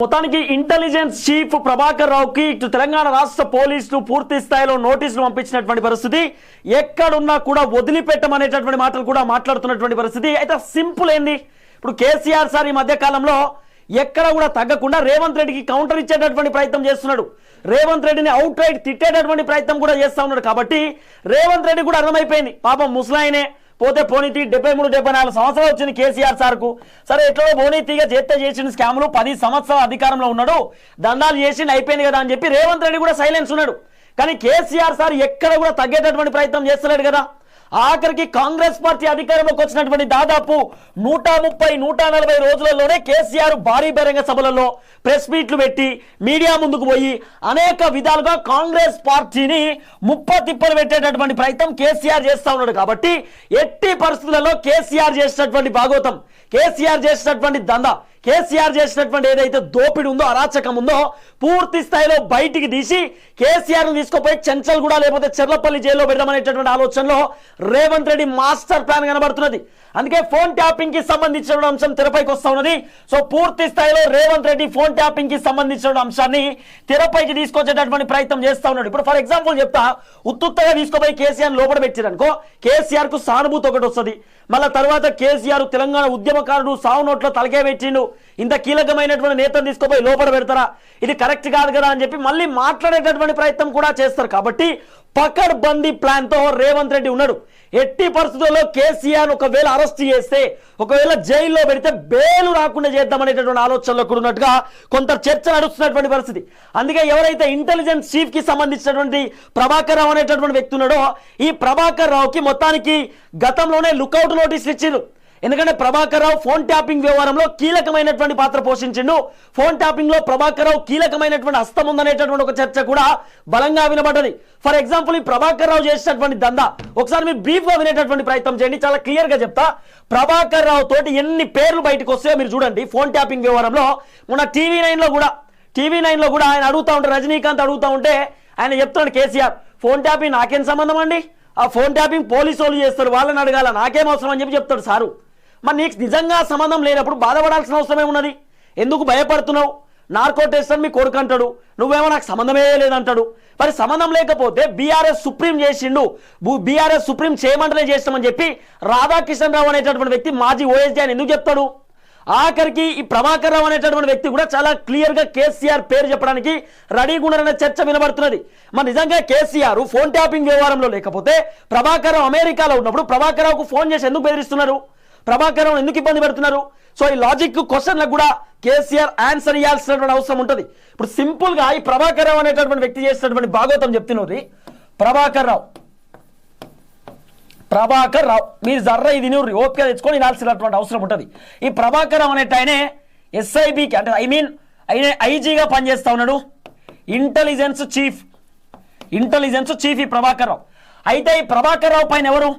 మొత్తానికి intelligence chief Prabhakar రావుకి ఇటు తెలంగాణ రాష్ట్ర పోలీసులు పూర్తి స్థాయిలో నోటీసులు పంపించినటువంటి పరిస్థితి. ఎక్కడున్నా కూడా వదిలిపెట్టమనేటటువంటి మాటలు కూడా మాట్లాడుతున్నటువంటి పరిస్థితి. అయితే సింపుల్ ఏంది? ఇప్పుడు కేసీఆర్ సార్ ఈ మధ్య కాలంలో ఎక్కడ కూడా తగ్గకుండా రేవంత్ రెడ్డికి కౌంటర్ ఇచ్చేటటువంటి ప్రయత్నం చేస్తున్నాడు. రేవంత్ రెడ్డిని అవుట్ రైట్ తిట్టేటటువంటి ప్రయత్నం కూడా చేస్తా ఉన్నాడు. కాబట్టి రేవంత్ రెడ్డి కూడా అర్థమైపోయింది. పాపం ముసలాయనే పోతే పోనీతి డెబ్బై మూడు డెబ్బై నాలుగు సంవత్సరాలు వచ్చింది కేసీఆర్ సార్కు. సరే ఎట్లో పోనీతిగా చేత్త చేసిన స్కాములు పది సంవత్సరాల అధికారంలో ఉన్నాడు దండాలు చేసి అయిపోయింది కదా అని చెప్పి రేవంత్ రెడ్డి కూడా సైలెన్స్ ఉన్నాడు. కానీ కేసీఆర్ సార్ ఎక్కడ కూడా తగ్గేటటువంటి ప్రయత్నం చేస్తలేడు కదా. ఆఖరికి కాంగ్రెస్ పార్టీ అధికారంలోకి వచ్చినటువంటి దాదాపు నూట ముప్పై నూట నలభై రోజులలోనే కేసీఆర్ భారీ బహిరంగ సభలలో ప్రెస్ మీట్లు పెట్టి మీడియా ముందుకు పోయి అనేక విధాలుగా కాంగ్రెస్ పార్టీని ముప్ప తిప్పలు పెట్టేటటువంటి ప్రయత్నం కేసీఆర్ చేస్తా ఉన్నాడు కాబట్టి ఎట్టి పరిస్థితులలో కేసీఆర్ చేసినటువంటి భాగవతం కేసీఆర్ చేసినటువంటి దందా కేసీఆర్ చేసినటువంటి ఏదైతే దోపిడి ఉందో అరాచకం ఉందో పూర్తి స్థాయిలో బయటికి తీసి కేసీఆర్ను తీసుకుపోయి చెంచల్ కూడా లేకపోతే చెర్లపల్లి జైల్లో పెడదామనేటటువంటి ఆలోచనలో రేవంత్ రెడ్డి మాస్టర్ ప్లాన్ కనబడుతున్నది. అందుకే ఫోన్ ట్యాపింగ్కి సంబంధించిన అంశం తెరపైకి వస్తా ఉన్నది. సో పూర్తి స్థాయిలో రేవంత్ రెడ్డి ఫోన్ ట్యాపింగ్కి సంబంధించిన అంశాన్ని తెరపైకి తీసుకొచ్చేటటువంటి ప్రయత్నం చేస్తా ఉన్నాడు. ఇప్పుడు ఫర్ ఎగ్జాంపుల్ చెప్తా ఉత్తుత్తగా తీసుకుపోయి కేసీఆర్ లోపల పెట్టారనుకో కేసీఆర్కు సానుభూతి ఒకటి వస్తుంది. మళ్ళా తర్వాత కేసీఆర్ తెలంగాణ ఉద్యమకారుడు సావు నోట్లో తలకే పెట్టిండు ఇంత కీలకమైనటువంటి నేతను తీసుకుపోయి లోపల పెడతారా? ఇది కరెక్ట్ కాదు కదా అని చెప్పి మళ్ళీ మాట్లాడేటటువంటి ప్రయత్నం కూడా చేస్తారు. కాబట్టి పకడ్ బందీ ప్లాన్తో రేవంత్ రెడ్డి ఉన్నాడు. ఎట్టి పరిస్థితుల్లో కేసీఆర్ ఒకవేళ అరెస్ట్ చేస్తే ఒకవేళ జైల్లో పెడితే బేలు రాకుండా చేద్దామనేటటువంటి ఆలోచనలో కూడా ఉన్నట్టుగా కొంత చర్చ నడుస్తున్నటువంటి పరిస్థితి. అందుకే ఎవరైతే ఇంటెలిజెన్స్ చీఫ్కి సంబంధించినటువంటి ప్రభాకర్ రావు అనేటటువంటి వ్యక్తి ఉన్నాడో ఈ ప్రభాకర్ రావుకి మొత్తానికి గతంలోనే లుకౌట్ నోటీసులు ఇచ్చిండ్రు. ఎందుకంటే ప్రభాకర్ రావు ఫోన్ ట్యాపింగ్ వ్యవహారంలో కీలకమైనటువంటి పాత్ర పోషించిండు. ఫోన్ ట్యాపింగ్లో ప్రభాకర్ రావు కీలకమైనటువంటి హస్తం ఉందనేటటువంటి ఒక చర్చ కూడా బలంగా వినబడ్డది. ఫర్ ఎగ్జాంపుల్ ఈ ప్రభాకర్ రావు చేసినటువంటి దందా ఒకసారి మీరు బ్రీఫ్గా వినేటటువంటి ప్రయత్నం చేయండి చాలా క్లియర్గా చెప్తా. ప్రభాకర్ రావు తోటి ఎన్ని పేర్లు బయటకు వస్తాయో మీరు చూడండి ఫోన్ ట్యాపింగ్ వ్యవహారంలో. మన టీవీ నైన్లో కూడా టీవీ నైన్లో కూడా ఆయన అడుగుతా ఉంటే రజనీకాంత్ అడుగుతా ఉంటే ఆయన చెప్తున్నాడు కేసీఆర్ ఫోన్ ట్యాపింగ్ నాకేం సంబంధం అండి? ఆ ఫోన్ ట్యాపింగ్ పోలీసు వాళ్ళు చేస్తారు వాళ్ళని అడగాల? నాకేం అవసరం? అని చెప్పి చెప్తాడు సారు. మరి నీకు నిజంగా సంబంధం లేనప్పుడు బాధపడాల్సిన అవసరమే ఉన్నది ఎందుకు భయపడుతున్నావు? నార్కో టెస్ట్ అని మీ కొడుకు అంటాడు. నువ్వేమో నాకు సంబంధమే లేదంటాడు. మరి సంబంధం లేకపోతే బీఆర్ఎస్ సుప్రీం చేసిండు. బీఆర్ఎస్ సుప్రీం చేయమంటనే చేస్తామని చెప్పి రాధాకిషన్ రావు అనేటటువంటి వ్యక్తి మాజీ ఓఎస్డీ అని ఎందుకు చెప్తాడు? ఆఖరికి ఈ ప్రభాకర్ రావు అనేటటువంటి వ్యక్తి కూడా చాలా క్లియర్గా కేసీఆర్ పేరు చెప్పడానికి రెడీగా ఉన్నారనే చర్చ వినబడుతున్నది. మరి నిజంగా కేసీఆర్ ఫోన్ ట్యాపింగ్ వ్యవహారంలో లేకపోతే ప్రభాకర్ రావు అమెరికాలో ఉన్నప్పుడు ప్రభాకర్ రావుకు ఫోన్ చేసి ఎందుకు బెదిరిస్తున్నారు? ప్రభాకరం ఎందుకు ఇబ్బంది పెడుతున్నారు? సో ఈ లాజిక్ క్వశ్చన్లకు కూడా కేసీఆర్ ఆన్సర్ ఇవ్వాల్సినటువంటి అవసరం ఉంటుంది. ఇప్పుడు సింపుల్గా ఈ ప్రభాకర్ అనేటటువంటి వ్యక్తి చేసినటువంటి భాగవతం చెప్తున్నది ప్రభాకర్ రావు ప్రభాకర్ రావు మీరు జర్ర ఇది నువ్వు ఓపిక తెచ్చుకొని వినాల్సినటువంటి అవసరం ఉంటుంది. ఈ ప్రభాకర్ రావు అనేట ఆయనే ఎస్ఐబికి అంటే ఐ మీన్ ఆయన ఐజీగా పనిచేస్తా ఉన్నాడు. ఇంటెలిజెన్స్ చీఫ్ ఇంటెలిజెన్స్ చీఫ్ ఈ ప్రభాకర్ రావు అయితే ఈ ప్రభాకర్ రావు పైన ఎవరు?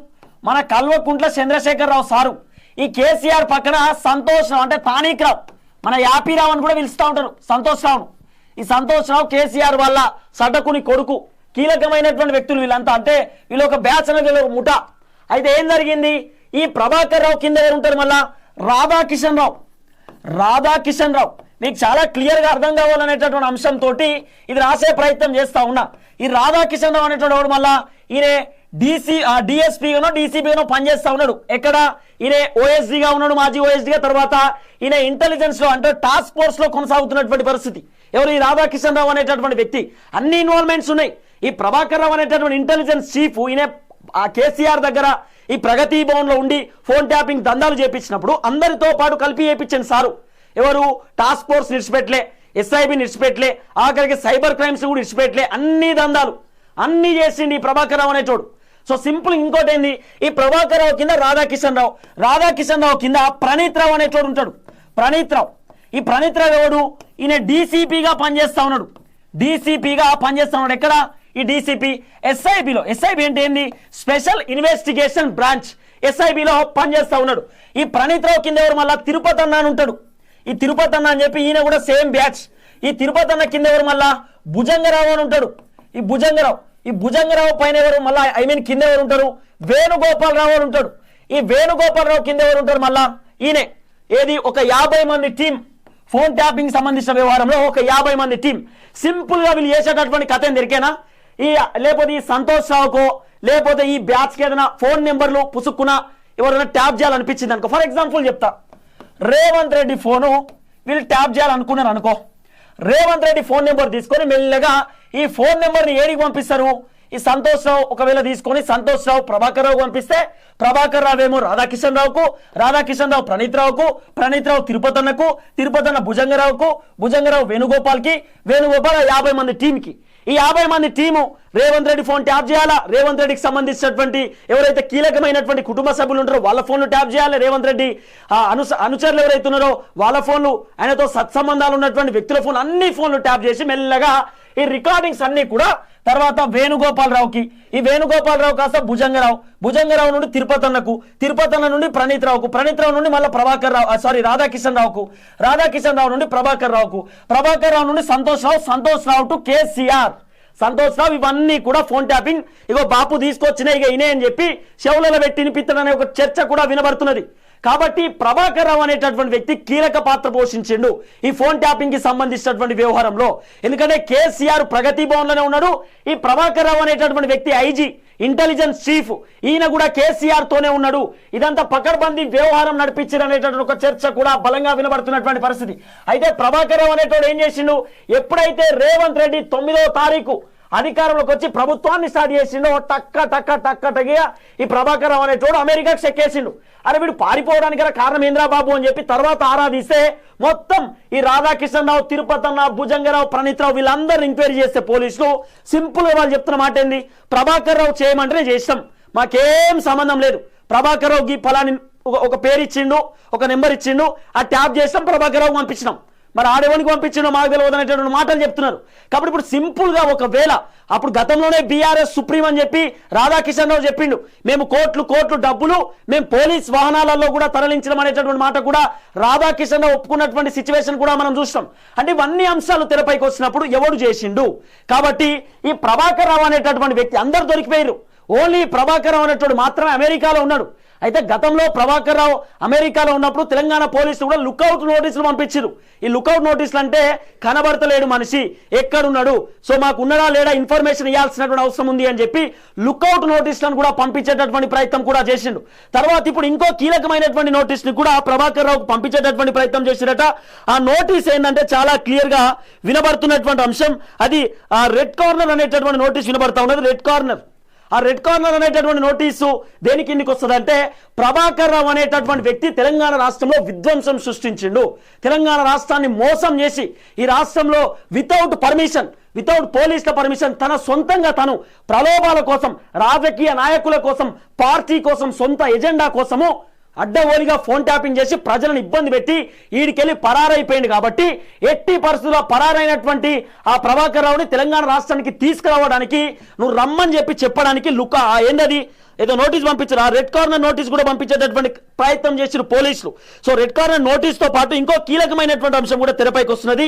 మన కల్వకుంట్ల చంద్రశేఖర్ రావు సారు. ఈ కేసీఆర్ పక్కన సంతోష్ రావు అంటే తానీక్ రావు. మన యాపీరావు అని కూడా పిలుస్తూ ఉంటారు. సంతోష్ రావును. ఈ సంతోష్ రావు కేసీఆర్ వాళ్ళ సడ్డకుని కొడుకు. కీలకమైనటువంటి వ్యక్తులు వీళ్ళంతా. అంటే వీళ్ళు ఒక బ్యాచ్ అనేది వీళ్ళు ఒక ముఠ. అయితే ఏం జరిగింది? ఈ ప్రభాకర్ రావు కింద ఉంటారు మళ్ళా? రాధాకిషన్ రావు. రాధాకిషన్ రావు. మీకు చాలా క్లియర్గా అర్థం కావాలనేటటువంటి అంశంతో ఇది రాసే ప్రయత్నం చేస్తూ ఉన్నా. ఈ రాధాకిషన్ రావు అనేటువంటి వాడు మళ్ళా? ఈయన డిసి డిఎస్పీగానో డీసీపీగానో పనిచేస్తా ఉన్నాడు. ఎక్కడ? ఈయన ఓఎస్డీగా ఉన్నాడు మాజీ ఓఎస్డీగా తర్వాత ఈయన ఇంటెలిజెన్స్లో అంటే టాస్క్ ఫోర్స్లో కొనసాగుతున్నటువంటి పరిస్థితి. ఎవరు? ఈ రాధాకిషన్ రావు అనేటటువంటి వ్యక్తి. అన్ని ఇన్వాల్వ్మెంట్స్ ఉన్నాయి. ఈ ప్రభాకర్ రావు అనేటటువంటి ఇంటెలిజెన్స్ చీఫ్ ఈయన ఆ కేసీఆర్ దగ్గర ఈ ప్రగతి భవన్లో ఉండి ఫోన్ ట్యాపింగ్ దందాలు చేపించినప్పుడు అందరితో పాటు కలిపి చేపించండి సారు. ఎవరు? టాస్క్ ఫోర్స్ నిడిచిపెట్టలే ఎస్ఐబి నిడిచిపెట్టలే ఆఖరికి సైబర్ క్రైమ్స్ కూడా నిడిచిపెట్టలే అన్ని దందాలు. అన్ని చేసిండి ఈ ప్రభాకర్ రావు అనేటోడు. సో సింపుల్ ఇంకోటి ఏంది ఈ ప్రభాకర్ రావు కింద రాధాకిషన్ రావు. రాధాకిషన్ రావు కింద ప్రణీత్ రావు అనేటోడు ఉంటాడు. ప్రణీత్ రావు. ఈ ప్రణీత్ రావు ఎవడు? ఈయన డీసీపీగా పనిచేస్తా ఉన్నాడు. డీసీపీగా పనిచేస్తా ఉన్నాడు. ఎక్కడ? ఈ డీసీపీ ఎస్ఐబిలో. ఎస్ఐబి అంటే ఏంది? Special investigation branch. ఎస్ఐబిలో పనిచేస్తా ఉన్నాడు. ఈ ప్రణీత్ రావు కింద ఎవరు? మళ్ళా తిరుపతి అన్న అని ఉంటాడు. ఈ తిరుపతి అన్న అని చెప్పి ఈయన కూడా సేమ్ బ్యాచ్. ఈ తిరుపతి అన్న కింద ఎవరు? మళ్ళా భుజంగరావు అని ఉంటాడు. ఈ భుజంగరావు. ఈ భుజంగరావు పైన ఎవరు? మళ్ళా ఐ మీన్ కింద ఎవరు ఉంటారు? వేణుగోపాలరావు అని ఉంటాడు. ఈ వేణుగోపాలరావు కింద ఎవరు ఉంటారు మళ్ళా? ఈయనే. ఏది? ఒక యాభై మంది టీం. ఫోన్ ట్యాపింగ్ సంబంధించిన వ్యవహారంలో ఒక యాభై మంది టీం. సింపుల్గా వీళ్ళు చేసేటటువంటి కథ ఏం దొరికేనా ఈ లేకపోతే ఈ సంతోష్ రావుకో లేకపోతే ఈ బ్యాచ్కి ఏదైనా ఫోన్ నెంబర్లు పుసుక్కున ఎవరైనా ట్యాప్ చేయాలనిపించింది అనుకో. ఫర్ ఎగ్జాంపుల్ చెప్తా. రేవంత్ రెడ్డి ఫోను వీళ్ళు ట్యాప్ చేయాలనుకున్నారు అనుకో రేవంత్ రెడ్డి ఫోన్ నెంబర్ తీసుకొని మెల్లగా ఈ ఫోన్ నెంబర్ని ఏడికి పంపిస్తారు? ఈ సంతోష్ రావు ఒకవేళ తీసుకొని సంతోష్ రావు ప్రభాకర్ రావు పంపిస్తే ప్రభాకర్ రావు ఏమో రాధాకిషన్ రావుకు రాధాకిషన్ రావు ప్రణీత్ రావుకు ప్రణీత్ రావు తిరుపతన్నకు తిరుపతన్న భుజంగరావుకు భుజంగరావు వేణుగోపాల్కి వేణుగోపాల్ యాభై మంది టీంకి. ఈ యాభై మంది team Revanth Reddy phone tap చేయాలా? రేవంత్ రెడ్డికి సంబంధించినటువంటి ఎవరైతే కీలకమైనటువంటి కుటుంబ సభ్యులు ఉంటారో వాళ్ళ ఫోన్లు ట్యాప్ చేయాలి రేవంత్ రెడ్డి? అను అనుచరులు ఎవరైతే ఉన్నారో వాళ్ళ ఫోన్లు ఆయనతో సత్సంబంధాలు ఉన్నటువంటి వ్యక్తుల ఫోన్ అన్ని ఫోన్లు ట్యాప్ చేసి మెల్లగా ఈ రికార్డింగ్స్ అన్ని కూడా తర్వాత వేణుగోపాలరావుకి. ఈ వేణుగోపాలరావు కాస్త భుజంగరావు. భుజంగరావు నుండి తిరుపతన్నకు తిరుపతన్న నుండి ప్రణీత్ రావుకు ప్రణీత్ రావు నుండి మళ్ళీ ప్రభాకర్ రావు సారీ రాధాకిషన్ రావుకు రాధాకిషన్ రావు నుండి ప్రభాకర్ రావుకు ప్రభాకర్ రావు నుండి సంతోష్ రావు సంతోష్ రావు టు కేసీఆర్. సంతోష్ రావు ఇవన్నీ కూడా ఫోన్ ట్యాపింగ్ ఇగో బాపు తీసుకొచ్చినాయి ఇక ఇనే అని చెప్పి చెవులలో పెట్టి వినిపిత్తడం ఒక చర్చ కూడా వినబడుతున్నది. కాబట్టి ప్రభాకర్ రావు అనేటటువంటి వ్యక్తి కీలక పాత్ర పోషించిండు. ఈ ఫోన్ ట్యాపింగ్కి సంబంధించినటువంటి వ్యవహారంలో. ఎందుకంటే కేసీఆర్ ప్రగతి భవన్లోనే ఉన్నాడు. ఈ ప్రభాకర్ రావు అనేటటువంటి వ్యక్తి ఐజీ ఇంటెలిజెన్స్ చీఫ్. ఈయన కూడా కేసీఆర్ తోనే ఉన్నాడు. ఇదంతా పకడ్బందీ వ్యవహారం నడిపించారు అనేటటువంటి ఒక చర్చ కూడా బలంగా వినబడుతున్నటువంటి పరిస్థితి. అయితే ప్రభాకర్ రావు అనేటోడు ఏం చేసిండు? ఎప్పుడైతే రేవంత్ రెడ్డి తొమ్మిదవ తారీఖు అధికారంలోకి వచ్చి ప్రభుత్వాన్ని స్టార్ట్ చేసిండో టక్క టక్క టక్క టగిగా ఈ ప్రభాకర్ రావు అనేటోడు అమెరికాకు చెక్కేసిండు. అరే వీడు పారిపోవడానికి కారణం ఏంద్రా బాబు అని చెప్పి తర్వాత ఆరాధిస్తే మొత్తం ఈ రాధాకిషన్ రావు తిరుపతన్న భుజంగరావు ప్రణీత్రావు వీళ్ళందరూ ఎంక్వైరీ చేస్తే పోలీసులు. సింపుల్ వాళ్ళు చెప్తున్న మాట ఏంది? ప్రభాకర్ రావు చేయమంటేనే చేస్తాం మాకేం సంబంధం లేదు. ప్రభాకర్ రావు గీ ఫలాని ఒక- పేరు ఇచ్చిండు ఒక నెంబర్ ఇచ్చిండు. ఆ ట్యాప్ చేస్తాం ప్రభాకర్ రావు పంపించినాం. మరి ఆడేవానికి పంపించడం మాకు తెలియదు అనేటువంటి మాటలు చెప్తున్నారు. కాబట్టి ఇప్పుడు సింపుల్గా ఒకవేళ అప్పుడు గతంలోనే బీఆర్ఎస్ సుప్రీం అని చెప్పి రాధాకిషన్ రావు చెప్పిండు. మేము కోట్లు కోట్లు డబ్బులు మేము పోలీస్ వాహనాలలో కూడా తరలించడం అనేటటువంటి మాట కూడా రాధాకిషన్ రావు ఒప్పుకున్నటువంటి సిచ్యువేషన్ కూడా మనం చూస్తాం అంటే ఇవన్నీ అంశాలు తెరపైకి వచ్చినప్పుడు ఎవడు చేసిండు? కాబట్టి ఈ ప్రభాకర్ రావు అనేటటువంటి వ్యక్తి అందరు దొరికిపోయారు ఓన్లీ ప్రభాకర్ రావు అనేటువంటి మాత్రమే అమెరికాలో ఉన్నాడు. అయితే గతంలో ప్రభాకర్ రావు అమెరికాలో ఉన్నప్పుడు తెలంగాణ పోలీసులు కూడా లుక్అవుట్ నోటీసులు పంపించారు. ఈ లుక్అవుట్ నోటీసులు అంటే కనబడతలేడు మనిషి ఎక్కడున్నాడు సో మాకు ఉన్నడా లేడా ఇన్ఫర్మేషన్ ఇవ్వాల్సినటువంటి అవసరం ఉంది అని చెప్పి లుక్అవుట్ నోటీసులను కూడా పంపించేటటువంటి ప్రయత్నం కూడా చేసిండు. తర్వాత ఇప్పుడు ఇంకో కీలకమైనటువంటి నోటీస్ని కూడా ప్రభాకర్ రావుకు పంపించేటటువంటి ప్రయత్నం చేసిరట ఆ నోటీస్ ఏంటంటే చాలా క్లియర్గా వినబడుతున్నటువంటి అంశం. అది ఆ రెడ్ కార్నర్ అనేటటువంటి నోటీస్ వినబడతా ఉన్నది. Red corner. ఆ రెడ్ కార్నర్ అనేటటువంటి నోటీసు దేని కిందికి వస్తుందంటే ప్రభాకర్ రావు అనేటటువంటి వ్యక్తి తెలంగాణ రాష్ట్రంలో విధ్వంసం సృష్టించిండు. తెలంగాణ రాష్ట్రాన్ని మోసం చేసి ఈ రాష్ట్రంలో వితౌట్ పర్మిషన్ వితౌట్ పోలీసుల పర్మిషన్ తన సొంతంగా తను ప్రలోభాల కోసం రాజకీయ నాయకుల కోసం పార్టీ కోసం సొంత ఎజెండా కోసము అడ్డగోలిగా ఫోన్ ట్యాపింగ్ చేసి ప్రజలను ఇబ్బంది పెట్టి ఈడికెళ్ళి పరారైపోయింది కాబట్టి ఎట్టి పరిస్థితుల్లో పరారైనటువంటి ఆ ప్రభాకర్ రావుని తెలంగాణ రాష్ట్రానికి తీసుకురావడానికి నువ్వు రమ్మని చెప్పి చెప్పడానికి లుక ఆ ఏందది? ఏదో నోటీస్ పంపించారు. ఆ రెడ్ కార్నర్ నోటీస్ కూడా పంపించేటటువంటి ప్రయత్నం చేసిన పోలీసులు. సో రెడ్ కార్నర్ నోటీస్తో పాటు ఇంకో కీలకమైనటువంటి అంశం కూడా తెరపైకి వస్తున్నది.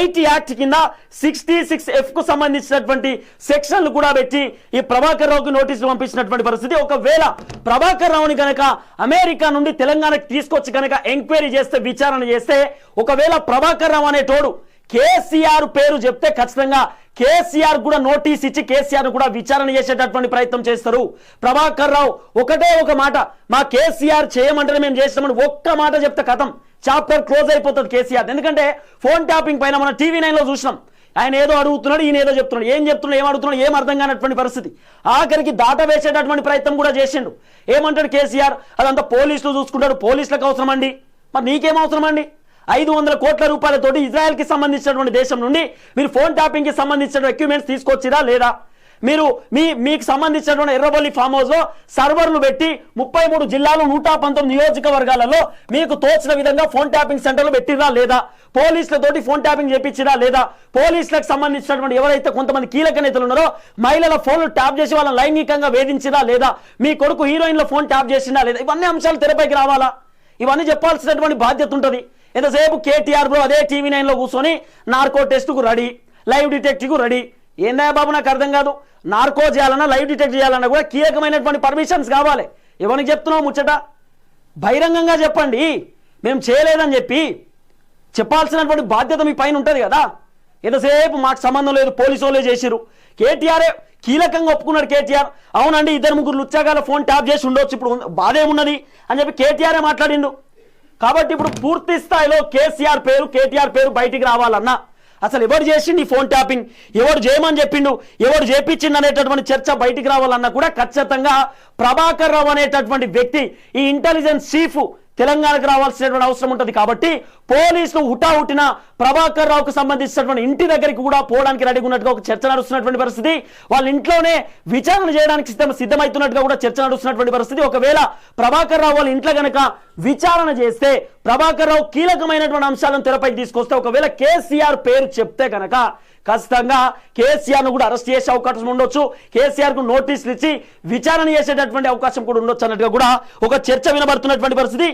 ఐటీ యాక్ట్ కింద సిక్స్టీ సిక్స్ ఎఫ్కు సంబంధించినటువంటి సెక్షన్లు కూడా పెట్టి ఈ ప్రభాకర్ రావుకి నోటీసులు పంపించినటువంటి పరిస్థితి. ఒకవేళ ప్రభాకర్ రావుని కనుక అమెరికా నుండి తెలంగాణకు తీసుకొచ్చి కనుక ఎంక్వైరీ చేస్తే విచారణ చేస్తే ఒకవేళ ప్రభాకర్ రావు అనే తోడు కేసీఆర్ పేరు చెప్తే ఖచ్చితంగా కేసీఆర్ కూడా నోటీస్ ఇచ్చి కేసీఆర్ కూడా విచారణ చేసేటటువంటి ప్రయత్నం చేస్తారు. ప్రభాకర్ రావు ఒకటే ఒక మాట మా కేసీఆర్ చేయమంటే మేము చేస్తామని ఒక్క మాట చెప్తే కథం. చాప్టర్ క్లోజ్ అయిపోతుంది కేసీఆర్. ఎందుకంటే ఫోన్ ట్యాపింగ్ పైన మనం టీవీ నైన్లో చూసినాం. ఆయన ఏదో అడుగుతున్నాడు ఈయన ఏదో చెప్తున్నాడు. ఏం చెప్తున్నాడు ఏం అడుగుతున్నాడు ఏం అర్థం కానటువంటి పరిస్థితి. ఆఖరికి దాట వేసేటటువంటి ప్రయత్నం కూడా చేసిండు. ఏమంటాడు కేసీఆర్? అదంతా పోలీసులు చూసుకుంటాడు పోలీసులకు అవసరం అండి మరి నీకేం అవసరం అండి ఐదు వందల కోట్ల రూపాయలతోటి ఇజ్రాయెల్కి సంబంధించినటువంటి దేశం నుండి మీరు ఫోన్ ట్యాపింగ్కి సంబంధించిన ఎక్విప్మెంట్స్ తీసుకొచ్చిరా లేదా? మీరు మీ మీకు సంబంధించినటువంటి ఎర్రబల్లి ఫామ్ హౌస్లో సర్వర్లు పెట్టి ముప్పై మూడు జిల్లాలు నూట పంతొమ్మిది నియోజకవర్గాలలో మీకు తోచిన విధంగా ఫోన్ ట్యాపింగ్ సెంటర్లు పెట్టిరా లేదా? పోలీసులతోటి ఫోన్ ట్యాపింగ్ చేపించిరా లేదా? పోలీసులకు సంబంధించినటువంటి ఎవరైతే కొంతమంది కీలక నేతలు ఉన్నారో మహిళల ఫోన్లు ట్యాప్ చేసి వాళ్ళని లైంగికంగా వేధించిరా లేదా? మీ కొడుకు హీరోయిన్ల ఫోన్ ట్యాప్ చేసినా లేదా? ఇవన్నీ అంశాలు తెరపైకి రావాలా? ఇవన్నీ చెప్పాల్సినటువంటి బాధ్యత ఉంటుంది. ఎంతసేపు కేటీఆర్ బ్రో అదే టీవీ నైన్లో కూర్చొని నార్కో టెస్ట్కు రెడీ లైవ్ డిటెక్ట్కు రెడీ. ఏందా బాబు నాకు అర్థం కాదు. నార్కో చేయాలన్నా లైవ్ డిటెక్ట్ చేయాలన్నా కూడా కీలకమైనటువంటి పర్మిషన్స్ కావాలి. ఎవరికి చెప్తున్నావు ముచ్చట? బహిరంగంగా చెప్పండి. మేము చేయలేదని చెప్పి చెప్పాల్సినటువంటి బాధ్యత మీ పైన ఉంటుంది కదా. ఎంతసేపు మాకు సంబంధం లేదు పోలీసు వాళ్ళే చేసిరు కేటీఆరే కీలకంగా ఒప్పుకున్నాడు కేటీఆర్. అవునండి ఇద్దరు ముగ్గురు లుచ్చాగాల ఫోన్ ట్యాప్ చేసి ఉండొచ్చు ఇప్పుడు బాధ ఏమున్నది అని చెప్పి కేటీఆరే మాట్లాడిండు. కాబట్టి ఇప్పుడు పూర్తి స్థాయిలో కేసీఆర్ పేరు కేటీఆర్ పేరు బయటికి రావాలన్నా అసలు ఎవరు చేసిండు ఈ ఫోన్ ట్యాపింగ్? ఎవరు చేయమని చెప్పిండు? ఎవరు చేపించిండు అనేటటువంటి చర్చ బయటికి రావాలన్నా కూడా ఖచ్చితంగా ప్రభాకర్ రావు అనేటటువంటి వ్యక్తి ఈ ఇంటెలిజెన్స్ చీఫ్ తెలంగాణకు రావాల్సినటువంటి అవసరం ఉంటుంది కాబట్టి పోలీసులు హుటాహుటిన ప్రభాకర్ రావుకు సంబంధించినటువంటి ఇంటి దగ్గరికి కూడా పోవడానికి రెడీగా ఉన్నట్టుగా ఒక చర్చ నడుస్తున్నటువంటి పరిస్థితి. వాళ్ళ ఇంట్లోనే విచారణ చేయడానికి సిద్ధం సిద్ధమవుతున్నట్టుగా కూడా చర్చ నడుస్తున్నటువంటి పరిస్థితి. ఒకవేళ ప్రభాకర్ రావు వాళ్ళ ఇంట్లో గనక విచారణ చేస్తే ప్రభాకర్ రావు కీలకమైనటువంటి అంశాలను తెరపై తీసుకొస్తే ఒకవేళ కేసీఆర్ పేరు చెప్తే కనుక ఖచ్చితంగా కేసీఆర్ను కూడా అరెస్ట్ చేసే అవకాశం ఉండొచ్చు. కేసీఆర్కు నోటీసులు ఇచ్చి విచారణ చేసేటటువంటి అవకాశం కూడా ఉండొచ్చు అన్నట్టుగా కూడా ఒక చర్చ వినబడుతున్నటువంటి పరిస్థితి.